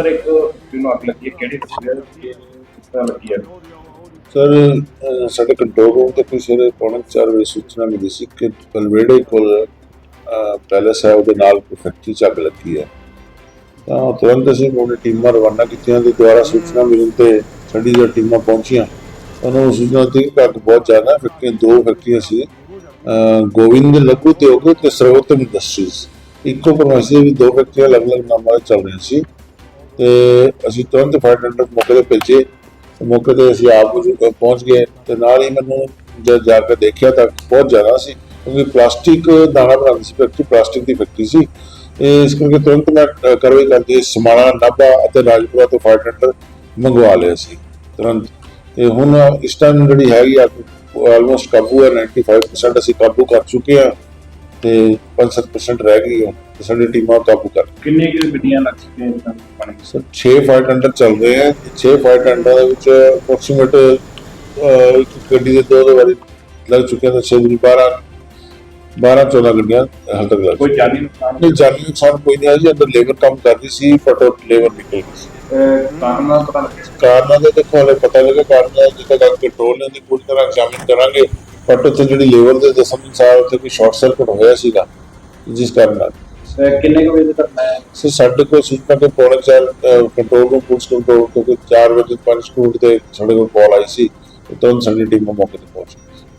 Sir ਇੱਕ ਜਿਹਨੂੰ ਅੱਗ ਲੱਗੀ ਹੈ ਕਿਹੜੀ ਤਸਵੀਰ ਹੈ? ਕਿਸ ਤਰ੍ਹਾਂ ਲੱਗੀ ਹੈ? ਸਰ ਅਹ ਸਾਡੇ ਕੰਟਰੋਲ ਰੂਮ ਤੇ ਕੋਈ ਸਵੇਰੇ ਪੌਣੇ ਕੁ ਵਜੇ ਸੂਚਨਾ ਮਿਲੀ ਸੀ ਕਿ ਪਲਵੇੜੇ ਕੋਲ ਅਹ, ਪੈਲੇਸ ਹੈ ਉਹਦੇ ਨਾਲ ਕੋਈ ਫੈਕਟਰੀ 'ਚ ਲੱਗੀ ਹੈ। ਤਾਂ ਤੁਰੰਤ ਅਸੀਂ ਉਹਨੇ ਟੀਮਾਂ ਰਵਾਨਾ ਕੀਤੀਆਂ ਤੇ ਦੁਆਰਾ ਸੂਚਨਾ ਮਿਲਣ ਤੇ ਸਾਡੀ ਜੋ ਟੀਮਾਂ ਪਹੁੰਚੀਆਂ ਉਹਨਾਂ ਨੂੰ ਸੂਚਨਾ ਦਿੱਤੀ ਕਿ ਅੱਗ ਬਹੁਤ ਜ਼ਿਆਦਾ ਹੈ ਫੈਕਟਰੀਆਂ ਦੋ ਫੈਕਟਰੀਆਂ ਸੀ ਅਹ, ਗੋਬਿੰਦ ਲਘੂ ਉਦਯੋਗ ਤੇ ਸਰਵੋਤਮ ਇੰਡਸਟਰੀਜ਼। ਇੱਕੋ ਪ੍ਰਮਾਇਸ਼ ਦੇ ਵੀ ਦੋ ਫੈਕਟਰੀਆਂ ਅਲੱਗ-ਅਲੱਗ ਨਾਮਾਂ ਤੇ ਚੱਲ ਰਹੀਆਂ ਸੀ ਤੇ ਅਸੀਂ ਤੁਰੰਤ ਫਾਇਰ ਟੈਂਡਰ ਮੌਕੇ ਤੇ ਭੇਜੇ। ਤੇ ਮੌਕੇ ਤੇ ਅਸੀਂ ਆਪ ਮੌਜੂਦ ਪਹੁੰਚ ਗਏ ਤੇ ਨਾਲ ਹੀ ਮੈਨੂੰ ਜਦ ਜਾ ਕੇ ਦੇਖਿਆ ਤਾਂ ਬਹੁਤ ਜ਼ਿਆਦਾ ਸੀ ਕਿਉਂਕਿ ਪਲਾਸਟਿਕ ਦਾਣਾ ਬਣਾਉਂਦੀ ਸੀ ਫੈਕਟਰੀ ਪਲਾਸਟਿਕ ਦੀ ਫੈਕਟਰੀ ਸੀ। ਤੇ ਇਸ ਕਰਕੇ ਤੁਰੰਤ ਮੈਂ ਅ, ਕਾਰਵਾਈ ਕਰਕੇ ਸਮਾਣਾ ਨਾਭਾ ਅਤੇ ਰਾਜਪੁਰਾ ਤੋਂ ਫਾਇਰ ਟੈਂਡਰ ਮੰਗਵਾ ਲਿਆ ਸੀ ਤੁਰੰਤ। ਤੇ ਹੁਣ ਇਸ ਟਾਈਮ ਜਿਹੜੀ ਹੈਗੀ ਆ ਆਲਮੋਸਟ ਕਾਬੂ ਹੈ 95% ਅਸੀਂ ਕਾਬੂ ਕਰ ਚੁੱਕੇ ਹਾਂ। ਤੇ 5-7% ਰਹਿ ਗਈ ਹੈ ਤੇ ਸਾਡੀ ਟੀਮਾਂ ਕਾਬੂ ਕਰ ਕਿੰਨੇ ਕਿ ਗੱਡੀਆਂ ਲੱਗ ਚੁੱਕੀਆਂ ਇਹਨਾਂ ਪਾਣੀ ਚ? ਸਰ 6 ਫਾਇਰ ਟੈਂਡਰ ਚੱਲ ਰਹੇ ਹੈ। 6 ਫਾਇਰ ਟੈਂਡਰ ਦੇ ਵਿੱਚ ਅਪਰੋਕਸੀਮੇਟ ਇੱਕ ਗੱਡੀ ਦੇ ਦੋ ਦੋ ਵਾਰੀ ਲੱਗ ਚੁੱਕੇ ਨੇ 6 ਦੀ 12 12 14 ਗੱਡੀਆਂ ਹਾਲ ਤੱਕ ਲੱਗ ਕੋਈ ਜਾਨੀ ਨੁਕਸਾਨ? ਨਹੀਂ ਜਾਨੀ ਨੁਕਸਾਨ ਕੋਈ ਨਹੀਂ ਆਇਆ ਜੀ ਅੰਦਰ ਲੇਬਰ ਕੰਮ ਕਰ ਰਹੀ ਸੀ ਉਹ ਲੇਬਰ ਨਿਕਲ ਗਈ ਕਾਰਨ ਪਤਾ ਲੱਗਿਆ? ਕਾਰਨਾਂ ਦੇ ਦੇਖੋ ਹਲੇ ਪਤਾ ਲੱਗਾ ਕਾਰਨਾਂ ਜਿੱਥੇ ਤੱਕ ਕੰਟਰੋਲ ਨੇ ਦੀ ਪੂਰੀ ਤਰ੍ਹਾਂ ਐਗਜ਼ਾਮਿਨ ਕਰਾਂਗੇ। ਬਟ ਉੱਥੇ ਜਿਹੜੀ ਲੇਬਰ ਦੇ ਦਸਮ ਅਨੁਸਾਰ ਉੱਥੇ ਕੋਈ ਸ਼ਾਰਟ ਸਰਕਟ ਹੋਇਆ ਸੀਗਾ ਜਿਸ ਕਾਰਨ ਨਾਲ। ਅਹ ਕਿੰਨੇ ਕੁ ਵਜੇ ਤੱਕ ਮੈਂ ਸੋ ਸਾਡੇ ਕੋਲ ਸੂਚਨਾ ਦੇ ਪੌਣੇ ਚਾਰ ਕੰਟਰੋਲ ਰੂਮ ਪੁਲਿਸ ਕੰਟਰੋਲ ਤੋਂ ਕੋਈ 4 ਵਜੇ 5 ਮਿੰਟ ਤੇ ਸਾਡੇ ਕੋਲ ਕਾਲ ਆਈ ਸੀ ਤੇ ਤੁਰੰਤ ਸਾਡੀ ਟੀਮ ਮੌਕੇ ਤੇ ਪਹੁੰਚ। ਗਈ